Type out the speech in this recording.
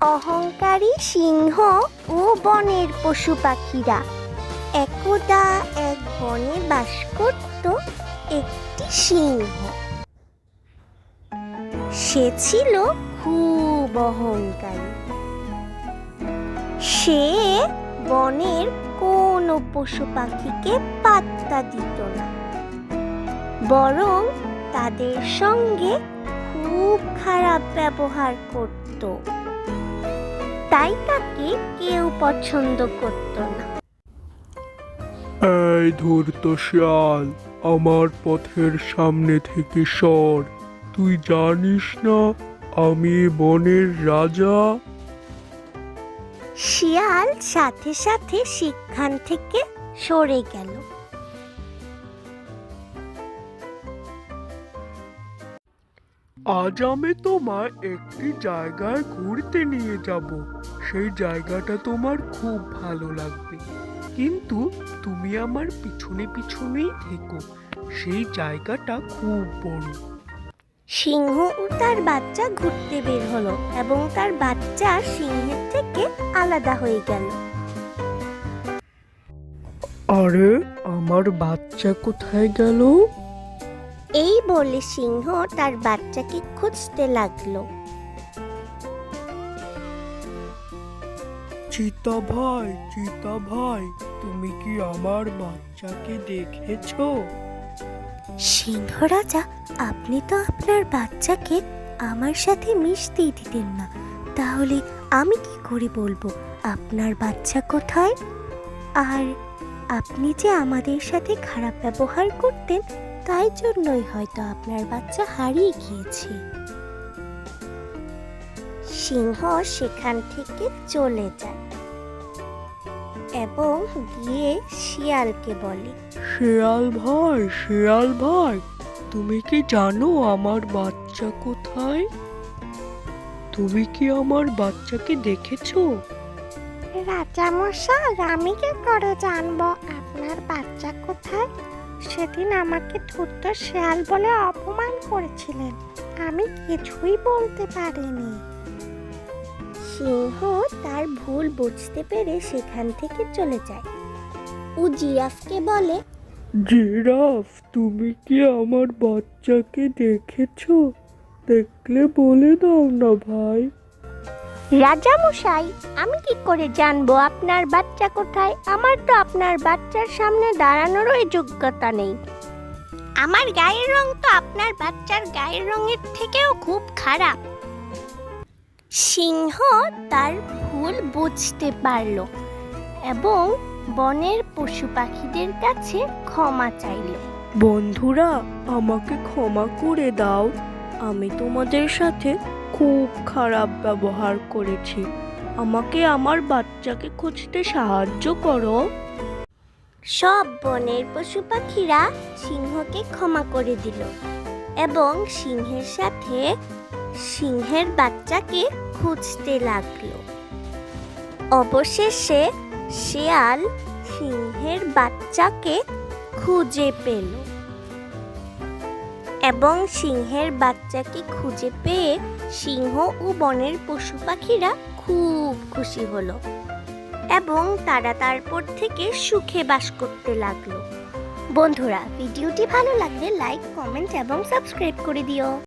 অহংকারী সিংহ ও বনের পশু পাখিরা একদা এক বনে বাস করত একটি সিংহ। সে ছিল খুব অহংকারী। সে বনের কোনো পশু পাখিকে পাত্তা দিত না। বরং তাদের সঙ্গে খুব খারাপ ব্যবহার করত। তাই তাকে কেউ পছন্দ করত না। এই ধূর্ত শিয়াল আমার পথের সামনে থেকে সর। তুই জানিস না আমি বনের রাজা? শিয়াল সাথে সাথে সেখান থেকে সরে গেল। আজ আমি তোমায় একটি জায়গায় ঘুরতে নিয়ে যাব। সেই জায়গাটা তোমার খুব ভালো লাগবে। কিন্তু তুমি আমার পিছনে পিছনেই থেকো। সেই জায়গাটা খুব বড়। সিংহ ও তার বাচ্চা ঘুরতে বের হলো এবং তার বাচ্চা সিংহের থেকে আলাদা হয়ে গেল। আরে আমার বাচ্চা কোথায় গেল? এই বলে সিংহ তার বাচ্চাকে খুঁজতে লাগল। চিতা ভাই চিতা ভাই তুমি কি আমার বাচ্চাকে দেখেছ? সিংহ রাজা আপনি তো আপনার বাচ্চাকে আমার সাথে মিশতেই দিতেন না। তাহলে আমি কি করে বলব আপনার বাচ্চা কোথায়? আর আপনি যে আমাদের সাথে খারাপ ব্যবহার করতেন তাই জন্যই হয়তো আপনার বাচ্চা হারিয়ে গিয়েছে। সিংহ সেখান থেকে চলে যায় এবং গিয়ে শিয়ালকে বলে শেয়াল ভাই শেয়াল ভাই তুমি কি জানো আমার বাচ্চা কোথায়? তুমি কি আমার বাচ্চাকে দেখেছ? রাজামশাই আমি কি করে জানব আপনার বাচ্চা কোথায়? সেদিন আমাকে ধূর্ত শেয়াল বলে অপমান করেছিলেন। আমি কিছুই বলতে পারিনি। সিংহ তার ভুল বুঝতে পেরে সেখান থেকে চলে যায়। ও জিরাফকে বলে, জিরাফ, তুমি কি আমার বাচ্চাকে দেখেছ? দেখলে বলে দাও না ভাই। রাজামশাই, আমি কি করে জানব আপনার বাচ্চা কোথায়? আমার তো আপনার বাচ্চার সামনে দাঁড়ানোরই যোগ্যতা নেই। আমার গায়ের রং তো আপনার বাচ্চার গায়ের রঙের থেকেও খুব খারাপ। সিংহ তার ভুল বুঝতে পারল এবং বনের পশু পাখিদের কাছে ক্ষমা চাইল। বন্ধুরা, আমাকে ক্ষমা করে দাও। আমি তোমাদের সাথে খুব খারাপ ব্যবহার করেছি। আমাকে আমার বাচ্চাকে খুঁজতে সাহায্য করো। সব বনের পশু পাখিরা সিংহকে ক্ষমা করে দিল এবং সিংহের সাথে সিংহের বাচ্চাকে খুঁজতে লাগল। অবশেষে শেয়াল সিংহের বাচ্চাকে খুঁজে পেল। এবং সিংহের বাচ্চাকে খুঁজে পেয়ে সিংহ ও বনের পশু পাখিরা খুব খুশি হলো এবং তারা তারপর থেকে সুখে বাস করতে লাগল। বন্ধুরা, ভিডিওটি ভালো লাগলে লাইক কমেন্ট এবং সাবস্ক্রাইব করে দিও।